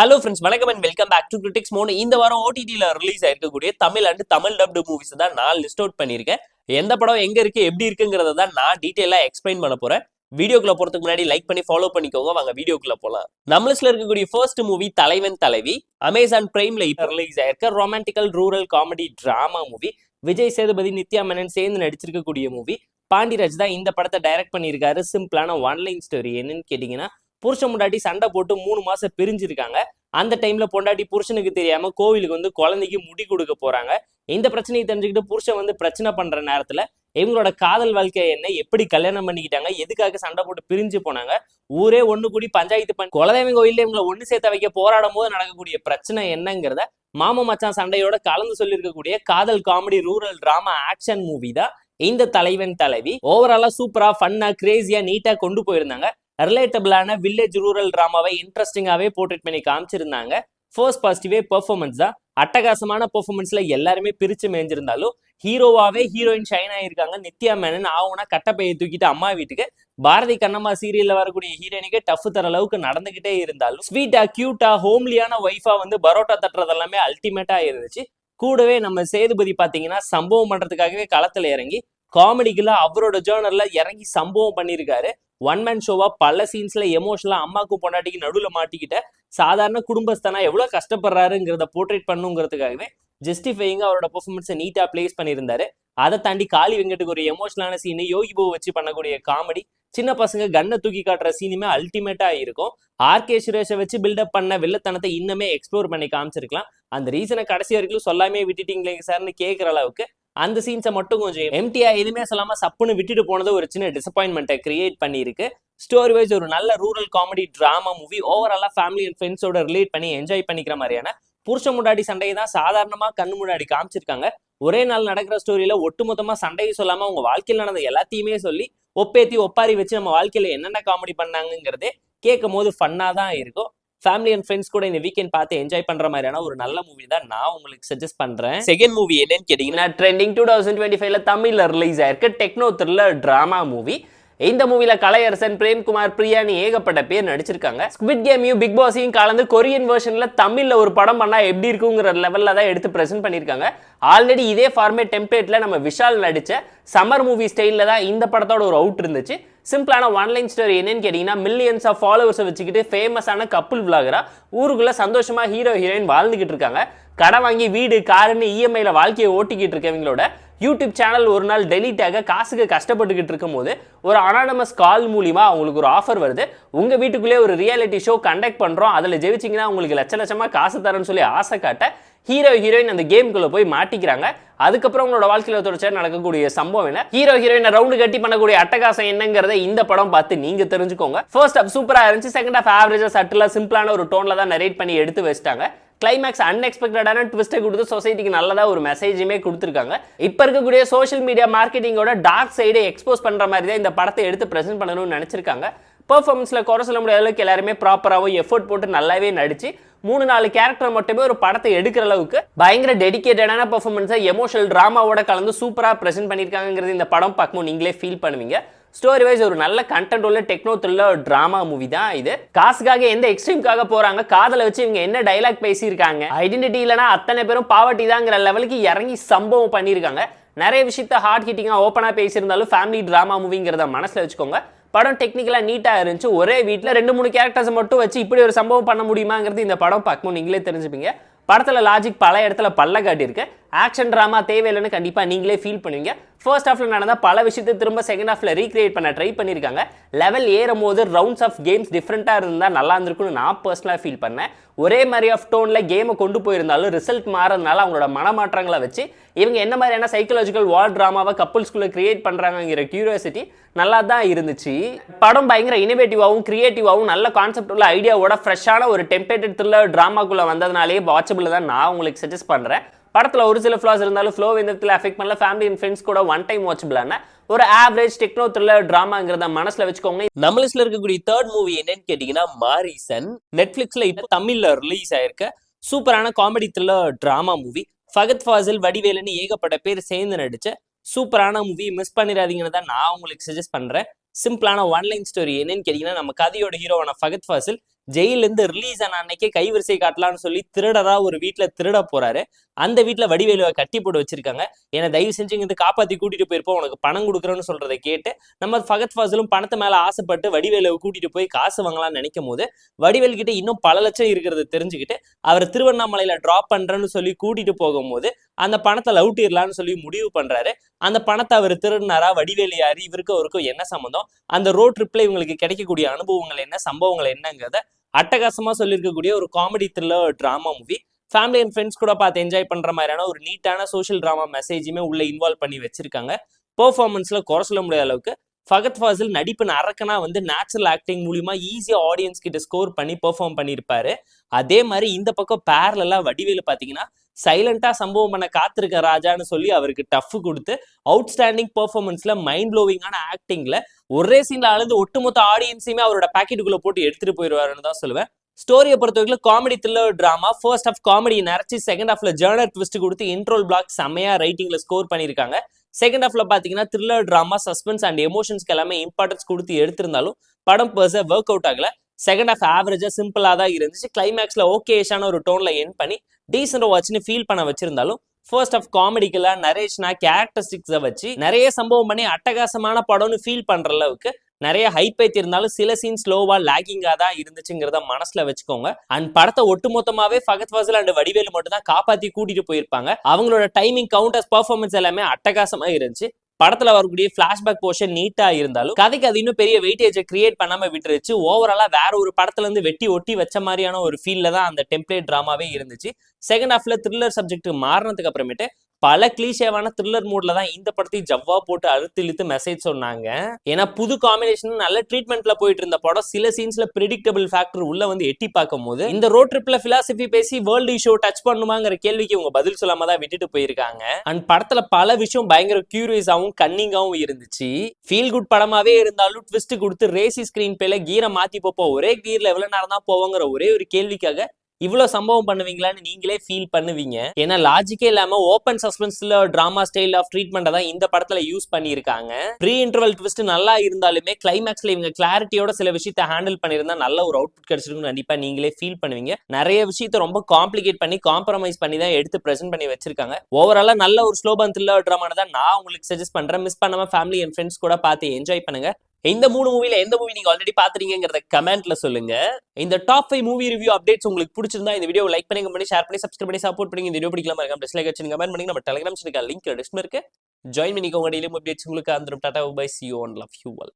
Hello friends வணக்கம் and welcome back to critics மோன் இந்த வாரம் ஓடிடியில் release ஆயிருக்கக்கூடிய Tamil and Tamil dubbed movies தான் நான் லிஸ்ட் அவுட் பண்ணியிருக்கேன். எந்த படம் எங்க இருக்கு எப்படி இருக்குங்கிறத தான் நான் டீட்டெயிலாக எக்ஸ்பிளைன் பண்ண போறேன். வீடியோக்குள்ள போறதுக்கு முன்னாடி லைக் பண்ணி ஃபாலோ பண்ணிக்கோங்க. வாங்க வீடியோக்குள்ள போலாம். நம்ம லிஸ்ட்ல இருக்கக்கூடிய ஃபர்ஸ்ட் மூவி தலைவன் தலைவி அமேசான் பிரைம்ல இப்போ ரிலீஸ் ஆயிருக்க. Romantical rural comedy drama movie Vijay Sethupathi Nithya Menen சேர்ந்து நடிச்சிருக்கக்கூடிய மூவி பாண்டிராஜ் தான் இந்த படத்தை டைரக்ட் பண்ணியிருக்காரு. சிம்பிளான ஒன்லைன் ஸ்டோரி என்னன்னு கேட்டிங்கன்னா புருஷன் முண்டாட்டி சண்டை போட்டு மூணு மாசம் பிரிஞ்சிருக்காங்க. அந்த டைம்ல பொண்டாட்டி புருஷனுக்கு தெரியாம கோவிலுக்கு வந்து குழந்தைக்கு முடி கொடுக்க போறாங்க. இந்த பிரச்சனையை தெரிஞ்சுக்கிட்டு புருஷன் வந்து பிரச்சனை பண்ற நேரத்துல இவங்களோட காதல் வாழ்க்கை என்ன எப்படி கல்யாணம் பண்ணிக்கிட்டாங்க எதுக்காக சண்டை போட்டு பிரிஞ்சு போனாங்க ஊரே ஒண்ணு கூடி பஞ்சாயத்து பண்ணி குலதெய்வம் கோயில்ல இவங்களை ஒண்ணு சேர்த்த வைக்க போராடும் போது நடக்கக்கூடிய பிரச்சனை என்னங்கிறத மாம மச்சான் சண்டையோட கலந்து சொல்லியிருக்கக்கூடிய காதல் comedy rural drama action movie தான் இந்த தலைவன் தலைவி. ஓவராலா சூப்பரா ஃபன்னா கிரேசியா நீட்டா கொண்டு போயிருந்தாங்க. ரிலேட்டபிளான வில்லேஜ் ரூரல் ட்ராமாவை இன்ட்ரெஸ்டிங்காகவே போர்ட்ரேட் பண்ணி காமிச்சிருந்தாங்க. ஃபர்ஸ்ட் பாசிட்டிவே பெர்ஃபார்மன்ஸ் தான். அட்டகாசமான பெர்ஃபார்மன்ஸில் எல்லாருமே பிரித்து மேய்ஞ்சிருந்தாலும் ஹீரோவாகவே ஹீரோயின் ஷைன் ஆகியிருக்காங்க நித்யா மேனன் ஆகுனா கட்டப்பையை தூக்கிட்டு அம்மா வீட்டுக்கு. பாரதி கண்ணம்மா சீரியலில் வரக்கூடிய ஹீரோயினுக்கே டஃப் தர அளவுக்கு நடந்துகிட்டே இருந்தாலும் ஸ்வீட்டா கியூட்டா ஹோம்லியான ஒய்ஃபா வந்து பரோட்டா தட்டுறது எல்லாமே அல்டிமேட்டாக இருந்துச்சு. கூடவே நம்ம சேதுபதி பார்த்தீங்கன்னா சம்பவம் பண்றதுக்காகவே களத்தில் இறங்கி காமெடிக்குள்ள அவரோட ஜேர்னலில் இறங்கி சம்பவம் பண்ணியிருக்காரு. ஒன் மேன் ஷோவா பல சீன்ஸ்ல எமோஷனலா அம்மாக்கு பொண்டாட்டிக்கு நடுவில் மாட்டிக்கிட்ட சாதாரண குடும்பஸ்தனா எவ்வளவு கஷ்டப்படுறாருங்கிறத போர்ட்ரேட் பண்ணுங்கிறதுக்காகவே ஜஸ்டிஃபைங்க அவரோட பெர்ஃபார்மன்ஸை நீட்டா பிளேஸ் பண்ணியிருந்தாரு. அதை தாண்டி காளி வெங்கட்டுக்கு ஒரு எமோஷனலான சீனு யோகி பாபு வச்சு பண்ணக்கூடிய காமெடி சின்ன பசங்க கண்ணை தூக்கி காட்டுற சீனுமே அல்டிமேட்டா இருக்கும். ஆர்கே சுரேஷை வச்சு பில்டப் பண்ண வில்லத்தனத்தை இன்னுமே எக்ஸ்ப்ளோர் பண்ணி காமிச்சிருக்கலாம். அந்த ரீசனை கடைசி வரைக்கும் சொல்லாமே விட்டுட்டீங்களே சார்னு கேட்குற அளவுக்கு அந்த சீன்ஸை மட்டும் கொஞ்சம் எம்டியா எதுவுமே சொல்லாம சப்புன்னு விட்டுட்டு போனது ஒரு சின்ன டிசப்பாயின்மெண்ட்டை கிரியேட் பண்ணியிருக்கு. ஸ்டோரி வைஸ் ஒரு நல்ல ரூரல் காமெடி டிராமா மூவி ஓவராலாக ஃபேமிலி அண்ட் ஃப்ரெண்ட்ஸோட ரிலேட் பண்ணி என்ஜாய் பண்ணிக்கிற மாதிரியான புருஷ முன்னாடி சண்டையை தான் சாதாரணமா கண்ணு முன்னாடி காமிச்சிருக்காங்க. ஒரே நாள் நடக்கிற ஸ்டோரியில ஒட்டுமொத்தமா சண்டையை சொல்லாம உங்கள் வாழ்க்கையில் நடந்த எல்லாத்தையுமே சொல்லி ஒப்பேத்தி ஒப்பாரி வச்சு நம்ம வாழ்க்கையில என்னென்ன காமெடி பண்ணாங்கிறதே கேட்கும் போது ஃபன்னாக தான் இருக்கும். ஃபேமிலி அண்ட் ஃப்ரெண்ட்ஸ் கூட இந்த வீக்கெண்ட் பார்த்து என்ஜாய் பண்ற மாதிரியான ஒரு நல்ல மூவி தான் நான் உங்களுக்கு சஜஸ்ட் பண்றேன். செகண்ட் மூவி என்னன்னு கேட்டீங்கன்னா ட்ரெண்டிங் டூ தௌசண்ட் டுவெண்ட்டி ஃபைவ்ல தமிழ்ல ரிலீஸ் ஆயிருக்கு. டெக்னோ த்ரில்லர் டிராமா மூவி இந்த மூவில கலையரசன் பிரேம்குமார் பிரியாணி ஏகப்பட்ட பேர் நடிச்சிருக்காங்க. ஸ்குவிட் கேமையும் பிக் பாஸையும் கலந்து கொரியன் வேர்ஷன்ல தமிழ்ல ஒரு படம் பண்ணா எப்படி இருக்குங்கிற லெவல்ல தான் எடுத்து பிரசென்ட் பண்ணிருக்காங்க ஆல்ரெடி இதே ஃபார்மேட் டெம்ப்ளேட்ல நம்ம விஷால் நடிச்ச சம்மர் மூவி ஸ்டைல்ல தான் இந்த படத்தோட ஒரு அவுட் இருந்துச்சு. சிம்பிளான ஒன்லைன் ஸ்டோரி என்னன்னு கேட்டீங்கன்னா மில்லியன்ஸ் ஆஃப் ஃபாலோவர்ஸை வச்சுக்கிட்டு ஃபேமஸான கப்புள் விளாகரா ஊருக்குள்ள சந்தோஷமா ஹீரோ ஹீரோயின் வாழ்ந்துகிட்டு இருக்காங்க. கடன் வாங்கி வீடு காருன்னு இஎம்ஐல வாழ்க்கையை ஓட்டிக்கிட்டு இருக்கவங்களோட யூடியூப் சேனல் ஒரு நாள் டெலீட் ஆக காசுக்கு கஷ்டப்பட்டுக்கிட்டு இருக்கும் போது ஒரு அனானமஸ் கால் மூலிமா அவங்களுக்கு ஒரு ஆஃபர் வருது. உங்கள் வீட்டுக்குள்ளே ஒரு ரியாலிட்டி ஷோ கண்டக்ட் பண்ணுறோம் அதில் ஜெயிச்சிங்கன்னா உங்களுக்கு லட்ச லட்சமாக காசு தரேன்னு சொல்லி ஆசை காட்ட ஹீரோ ஹீரோயின் அந்த கேம்குள்ளே போய் மாட்டிக்கிறாங்க. அதுக்கப்புறம் உங்களோட வாழ்க்கையில் தொடர்ச்சியாக நடக்கக்கூடிய சம்பவம் என்ன? ஹீரோ ஹீரோயினை ரவுண்டு கட்டி பண்ணக்கூடிய அட்டகாசம் என்னங்கிறத இந்த படம் பார்த்து நீங்க தெரிஞ்சுக்கோங்க. ஃபர்ஸ்ட் ஆஃப் சூப்பராக இருந்துச்சு. செகண்ட் ஆஃப் ஆவரேஜாக சட்டிலாக சிம்பிளான ஒரு டோனில் தான் நரேட் பண்ணி எடுத்து வச்சிட்டாங்க. கிளைமேக்ஸ் அன்எக்ஸ்பெக்டடான ட்விஸ்ட்டை கொடுத்து சொசைட்டிக்கு நல்லதாக ஒரு மெசேஜுமே கொடுத்துருக்காங்க. இப்போ இருக்கக்கூடிய சோஷியல் மீடியா மார்க்கெட்டிங்கோட டார்க் சைடை எக்ஸ்போஸ் பண்ணுற மாதிரி தான் இந்த படத்தை எடுத்து ப்ரெசென்ட் பண்ணணும்னு நினச்சிருக்காங்க. பெர்ஃபார்மன்ஸில் குறை சொல்ல முடியாத அளவுக்கு எல்லாருமே ப்ராப்பராகவும் எஃபோர்ட் போட்டு நல்லாவே நடிச்சு மூணு நாலு கேரக்டர் மட்டுமே ஒரு படத்தை எடுக்கிற அளவுக்கு பயங்கர டெடிக்கேட்டடான பர்ஃபார்மன்ஸை எமோஷனல் ட்ராமாவோட கலந்து சூப்பராக ப்ரெசென்ட் பண்ணியிருக்காங்கிறது இந்த படம் பார்க்கும்போது நீங்களே ஃபீல் பண்ணுவீங்க. ஸ்டோரி வைஸ் ஒரு நல்ல கண்டென்ட் உள்ள டெக்னோ த்ரில்லர் ட்ராமா மூவி தான் இது. காசுக்காக எந்த எக்ஸ்ட்ரீம்காக போறாங்க? காதலை வச்சு இவங்க என்ன டைலாக் பேசியிருக்காங்க? ஐடென்டிட்டி இல்லைனா அத்தனை பேரும் பாவர்ட்டி தாங்கிற லெவலுக்கு இறங்கி சம்பவம் பண்ணியிருக்காங்க. நிறைய விஷயத்த ஹார்ட் ஹிட்டிங்காக ஓப்பனாக பேசியிருந்தாலும் ஃபேமிலி ட்ராமா மூவிங்கிறத மனசில் வச்சுக்கோங்க. படம் டெக்னிக்கலாக நீட்டாக இருந்துச்சு. ஒரே வீட்டில் ரெண்டு மூணு கேரக்டர்ஸ் மட்டும் வச்சு இப்படி ஒரு சம்பவம் பண்ண முடியுமாங்கிறது இந்த படம் பார்க்கும்போது நீங்களே தெரிஞ்சுப்பீங்க. படத்தில் லாஜிக் பல இடத்துல பல்ல காட்டியிருக்கு. ஆக்ஷன் ட்ராமா தேவையில்லைன்னு கண்டிப்பாக நீங்களே ஃபீல் பண்ணுவீங்க. ஃபர்ஸ்ட் ஹாஃப்ல நடந்த பல விஷயத்தை திரும்ப செகண்ட் ஹாஃப்ல ரீக்ரியேட் பண்ண ட்ரை பண்ணியிருக்காங்க. லெவல் ஏறும் போது ரவுண்ட்ஸ் ஆஃப் கேம்ஸ் டிஃப்ரெண்ட்டாக இருந்தால் நல்லா இருந்திருக்குன்னு நான் பர்சனலாக ஃபீல் பண்ணேன். ஒரே மாதிரி ஆஃப் டோனில் கேமை கொண்டு போயிருந்தாலும் ரிசல்ட் மாறதுனால அவங்களோட மனமாற்றங்களை வச்சு இவங்க என்ன மாதிரியான சைக்கலாஜிக்கல் வால் ட்ராமாவை கப்புள்ஸ்குள்ளே கிரியேட் பண்ணுறாங்கிற கியூரியாசிட்டி நல்லா தான் இருந்துச்சு. படம் பயங்கர இனோவேட்டிவாகவும் க்ரியேட்டிவாகவும் நல்ல கான்செப்ட் உள்ள ஐடியாவோட ஃப்ரெஷ்ஷான ஒரு டெம்பரேட்டட் த்ரில்லர் ட்ராமாக்குள்ளே வந்ததுனாலே வாட்சபிள் தான் நான் உங்களுக்கு சஜஸ்ட் பண்ணுறேன் படத்தில் ஒரு சில ஃப்ளாஸ் இருந்தாலும் ஃப்ளோ இந்த இடத்துல அஃபெக்ட் பண்ணல. ஃபேமிலி அண்ட் ஃப்ரெண்ட்ஸ் கூட ஒன் டைம் வாட்சபிளான ஒரு ஆவரேஜ் டெக்னோ த்ரில்லர் ட்ராமாங்கிறத மனசுல வச்சுக்கோங்க நம்ம லிஸ்ட்ல இருக்கக்கூடிய தேர்ட் மூவி என்னன்னு கேட்டீங்கன்னா மாரிசன் நெட்ஃபிளிக்ஸ்ல இப்போ தமிழ்ல ரிலீஸ் ஆயிருக்க. சூப்பரான comedy thriller drama movie Fahadh Faasil வடிவேலுன்னு ஏகப்பட்ட பேர் சேர்ந்து நடிச்ச சூப்பரான மூவி மிஸ் பண்ணிடாதீங்கன்னு தான் நான் உங்களுக்கு சஜஸ்ட் பண்றேன். சிம்பிளான ஒன்லைன் ஸ்டோரி என்னன்னு கேட்டீங்கன்னா நம்ம கதையோட ஹீரோவான ஃபகத் ஃபாசில் ஜெயில இருந்து ரிலீஸ் ஆன அன்னைக்கே கைவரிசை காட்டலாம்னு சொல்லி திருடரா ஒரு வீட்டுல திருட போறாரு. அந்த வீட்டுல வடிவேலுவை கட்டி போட்டு வச்சிருக்காங்க. ஏன்னா தயவு செஞ்சு இங்க இருந்து காப்பாத்தி கூட்டிட்டு போயிருப்போம். உனக்கு பணம் கொடுக்குறேன்னு சொல்றதை கேட்டு நம்ம ஃபகத் ஃபாசிலும் பணத்தை மேல ஆசைப்பட்டு வடிவேலுவை கூட்டிட்டு போய் காசு வாங்கலாம்னு நினைக்கும் போது வடிவேல் கிட்ட இன்னும் பல லட்சம் இருக்கிறத தெரிஞ்சுக்கிட்டு அவர் திருவண்ணாமலையில டிராப் பண்றேன்னு சொல்லி கூட்டிட்டு போகும்போது அந்த பணத்தை லவுட்டிடலாம்னு சொல்லி முடிவு பண்றாரு. அந்த பணத்தை அவர் திருடினாரா? வடிவேலு யாரு? இவருக்கும் அவருக்கும் என்ன சம்மந்தம் அந்த ரோட் ட்ரிப்ல இவங்களுக்கு கிடைக்கக்கூடிய அனுபவங்கள் என்ன? சம்பவங்கள் என்னங்கிறத அட்டகாசமா சொல்லியிருக்கக்கூடிய ஒரு comedy thriller drama movie family and friends கூட பார்த்து என்ஜாய் பண்ற மாதிரியான ஒரு நீட்டான சோஷியல் டிராமா மெசேஜுமே உள்ள இன்வால்வ் பண்ணி வச்சிருக்காங்க. பெர்ஃபார்மன்ஸ்ல குறை சொல்ல முடியாத அளவுக்கு ஃபகத் ஃபாசில் நடிப்பின் அரக்கனா வந்து நேச்சுரல் ஆக்டிங் மூலியமா ஈஸியாக ஆடியன்ஸ் கிட்ட ஸ்கோர் பண்ணி பெர்ஃபார்ம் பண்ணியிருப்பாரு. அதே மாதிரி இந்த பக்கம் பேர்லெல்லாம் வடிவேலு பார்த்தீங்கன்னா சைலண்டா சம்பவம் பண்ண காத்திருக்க ராஜான்னு சொல்லி அவருக்கு டஃப் கொடுத்து அவுட்ஸ்டாண்டிங் பெர்ஃபார்மன்ஸ்ல மைண்ட் ப்ளோவிங்கான ஆக்டிங்ல ஒரே சீன்ல அழுது ஒட்டுமொத்த ஆடியன்ஸையுமே அவரோட பாக்கெட்டுக்குள்ள போட்டு எடுத்துட்டு போயிடுவாருன்னு தான் சொல்லுவேன். ஸ்டோரியை பொறுத்தவரைக்கும் comedy thriller drama first half comedy நிறச்சி second ஆஃப்ல ஜேர்னர் ட்விஸ்ட் கொடுத்து இன்ட்ரோல் பிளாக் செம்மையா ரைட்டிங்ல ஸ்கோர் பண்ணியிருக்காங்க. செகண்ட் ஹாஃப்ல பாத்தீங்கன்னா த்ரில்லர் ட்ராமா சஸ்பென்ஸ் அண்ட் எமோஷன்ஸ்க்கு எல்லாமே இம்பார்ட்டன்ஸ் கொடுத்து எடுத்திருந்தாலும் படம் பர்ச ஒர்க் அவுட் ஆகல. செகண்ட் ஹாஃப் ஆவரேஜா சிம்பிளா தான் இருந்துச்சு. கிளைமேக்ஸ்ல ஓகேஷான ஒரு டோன்ல என் பண்ணி டீசென்ட் வாட்ச்னு ஃபீல் பண்ண வச்சிருந்தாலும் ஃபர்ஸ்ட் ஆஃப் காமெடிக்கலா நரேஷனா கேரக்டரிஸ்டிக்ஸை வச்சு நிறைய சம்பவம் பண்ணி அட்டகாசமான படம்னு ஃபீல் பண்ற அளவுக்கு நிறைய ஹைப் இருந்தாலும் சில சீன் ஸ்லோவா லாகிங்கா தான் இருந்துச்சுங்கிறத மனசுல வச்சுக்கோங்க. அண்ட் படத்தை ஒட்டுமொத்தமாவே ஃபகத் ஃபாசில் அண்ட் வடிவேலு மட்டும் தான் காப்பாத்தி கூட்டிட்டு போயிருப்பாங்க. அவங்களோட டைமிங் கவுண்டர்ஸ் பெர்ஃபார்மன்ஸ் எல்லாமே அட்டகாசமா இருந்துச்சு. படத்துல வரக்கூடிய பிளாஷ்பேக் போர்ஷன் நீட்டா இருந்தாலும் கதைக்கு அது இன்னும் பெரிய வெயிட்டேஜை கிரியேட் பண்ணாம விட்டுருச்சு. ஓவராலா வேற ஒரு படத்துல இருந்து வெட்டி ஒட்டி வச்ச மாதிரியான ஒரு ஃபீல்ல தான் அந்த டெம்ப்ளேட் டிராமாவே இருந்துச்சு. செகண்ட் ஹாஃப்ல த்ரில்லர் சப்ஜெக்ட் மாறினதுக்கு அப்புறமேட்டு பல கிளீஷேவான த்ரில்லர் மூட்ல தான் இந்த படத்தையும் ஜவ்வா போட்டு அழுத்து இழுத்து மெசேஜ் சொன்னாங்க. ஏன்னா புது காம்பினேஷன் நல்ல ட்ரீட்மெண்ட்ல போயிட்டு இருந்த படம் சில சீன்ஸ்ல ப்ரிடிக்டபிள் ஃபேக்டர் உள்ள வந்து எட்டி பார்க்கும் போது இந்த ரோட் ட்ரிப்ல பிலாசபி பேசி வேர்ல்டு இஷோ டச் பண்ணுமாங்கிற கேள்விக்கு இவங்க பதில் சொல்லாம தான் விட்டுட்டு போயிருக்காங்க. அண்ட் படத்துல பல விஷயம் பயங்கர கியூரியஸாவும் கன்னிங்காவும் இருந்துச்சு. ஃபீல் குட் படமாவே இருந்தாலும் ட்விஸ்ட் கொடுத்து ரேசி ஸ்கிரீன் பேல கீரை மாத்தி போப்போம். ஒரே கீர்ல எவ்வளவு நேரம் தான் போவோங்கிற ஒரே ஒரு கேள்விக்காக இவ்வளவு சம்பவம் பண்ணுவீங்களான்னு நீங்களே ஃபீல் பண்ணுவீங்க. ஏன்னா லாஜிக்கே இல்லாம ஓப்பன் சஸ்பென்ஸ்ல டிராமா ஸ்டைல் ஆஃப் ட்ரீட்மெண்ட் தான் இந்த படத்துல யூஸ் பண்ணியிருக்காங்க. ப்ரீ இன்டர்வல் ட்விஸ்ட் நல்லா இருந்தாலுமே கிளைமேக்ஸ்ல இவங்க கிளாரிட்டியோட சில விஷயத்த ஹேண்டில் பண்ணியிருந்தா நல்ல ஒரு அவுட்புட் கிடைச்சிருக்கும் கண்டிப்பா நீங்களே ஃபீல் பண்ணுவீங்க. நிறைய விஷயத்த ரொம்ப காம்ப்ளிகேட் பண்ணி காம்ப்ரமைஸ் பண்ணி தான் எடுத்து பிரசென்ட் பண்ணி வச்சிருக்காங்க. ஓவராலா நல்ல ஒரு ஸ்லோபன் த்ரில்லர் ட்ராமா தான் நான் உங்களுக்கு சஜஸ்ட் பண்றேன். மிஸ் பண்ணாம ஃபேமிலி அண்ட் ஃப்ரெண்ட்ஸ் கூட பார்த்து என்ஜாய் பண்ணுங்க. இந்த மூணு மூவில எந்த மூவி நீங்க ஆல்ரெடி பாத்துறீங்கிறத கமெண்ட்ல சொல்லுங்க. இந்த top five movie review updates உங்களுக்கு பிடிச்சிருந்தா இந்த வீடியோ லைக் பண்ணி பண்ணி ஷேர் பண்ணி சப்ஸ்கிரைப் பண்ணி சப்போர்ட் பண்ணி இந்த வீடியோ பிடிக்கலாம் இருக்காம டிஸ்லைக் வச்சு கமெண்ட் பண்ணி நம்ம டெலிகிராம் இருக்கா லிங்க் டிஸ்கிரிப்ஷன் இருக்கு. ஜாயின் பண்ணிக்கோங்க டெய்லியும் அப்டேட்ஸ் உங்களுக்கு அந்த tata bye see one love you all